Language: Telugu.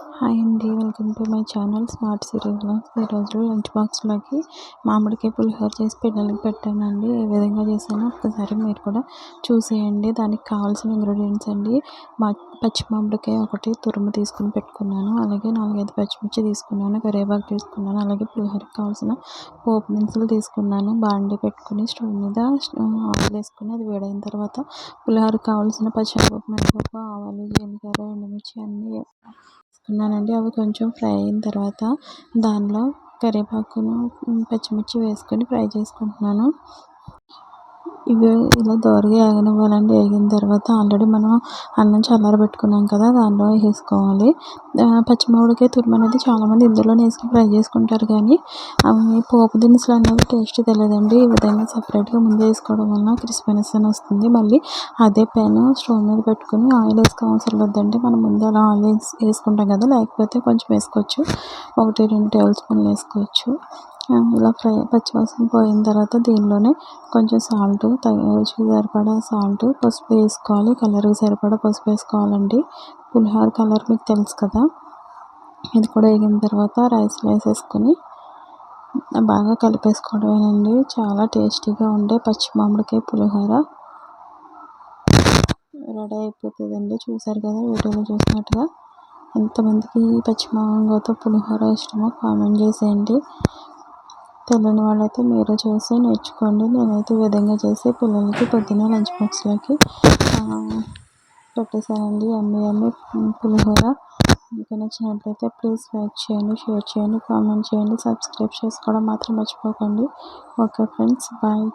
హాయ్ అండి welcome to my channel smart serial ఈరోజు లంచ్ బాక్స్లోకి మామిడికాయ పులిహోర చేసి పిల్లలకి పెట్టానండి. ఏ విధంగా చేశానో ఒక్కసారి మీరు కూడా చూసేయండి. దానికి కావాల్సిన ఇంగ్రీడియంట్స్ అండి. మా పచ్చి మామిడికాయ ఒకటి తురుము తీసుకుని పెట్టుకున్నాను. అలాగే నాలుగైదు పచ్చిమిర్చి తీసుకున్నాను. కరివేపాకు తీసుకున్నాను. అలాగే పులిహోరకి కావాల్సిన పోపు దినుసులు తీసుకున్నాను. బాండి పెట్టుకుని స్టవ్ మీద ఆయిల్ వేసుకుని అది వేడైన తర్వాత పులిహోరకి కావాల్సిన పచ్చిమిరపప్పు మినపప్పు ఆవాలు జీలకర్ర వేసుకున్నానండి. అవి కొంచెం ఫ్రై అయిన తర్వాత దానిలో కరివేపాకును పచ్చిమిర్చి వేసుకొని ఫ్రై చేసుకుంటున్నాను. ఇవి ఇలా దోరగా వేగనివ్వాలండి వేగిన తర్వాత ఆల్రెడీ మనం అన్నం చల్లారబెట్టుకున్నాం కదా దానిలో వేసుకోవాలి పచ్చి తురుము అనేది చాలామంది ఇందులోనే వేసుకొని ఫ్రై చేసుకుంటారు కానీ అవి పోపు దినుసులు అనేవి టేస్ట్ తెలియదండి. ఈ విధంగా సపరేట్గా ముందు వేసుకోవడం వల్ల క్రిస్పీనెస్ అని వస్తుంది. మళ్ళీ అదే పెన్ స్టవ్ మీద పెట్టుకుని ఆయిల్ వేసుకోవాల్సిన లేదండి మనం ముందు అలా ఆయిల్ వేసుకుంటాం కదా లేకపోతే కొంచెం వేసుకోవచ్చు. ఒకటి రెండు టేబుల్ స్పూన్లు వేసుకోవచ్చు. ఇలా ఫ్రై పచ్చివాసన పోయిన తర్వాత దీనిలోనే కొంచెం సాల్ట్ రుచికి సరిపడా సాల్ట్ పసుపు వేసుకోవాలి. కలర్కి సరిపడా పసుపు వేసుకోవాలండి. పులిహోర కలర్ మీకు తెలుసు కదా. ఇది కూడా వేగిన తర్వాత రైస్లో వేసేసుకొని బాగా కలిపేసుకోవడమేనండి. చాలా టేస్టీగా ఉండే పచ్చి మామిడికాయ పులిహోర. రెడీ అయిపోతుందండి. చూసారు కదా వీడియోలో చూసినట్టుగా. ఎంతమందికి పచ్చిమామిడితో పులిహోర ఇష్టమో కామెంట్ చేసేయండి. తెలియని వాళ్ళైతే మీరు చూసి నేర్చుకోండి. నేనైతే ఈ విధంగా చేసి పిల్లలకి పొద్దున్న లంచ్ బాక్స్లోకి పెట్టేశానండి. అమ్మి అమ్మి పులిహోర. మీకు నచ్చినట్లయితే ప్లీజ్ లైక్ చేయండి షేర్ చేయండి కామెంట్ చేయండి సబ్స్క్రైబ్ చేసుకోవడం మాత్రం మర్చిపోకండి. Okay friends bye.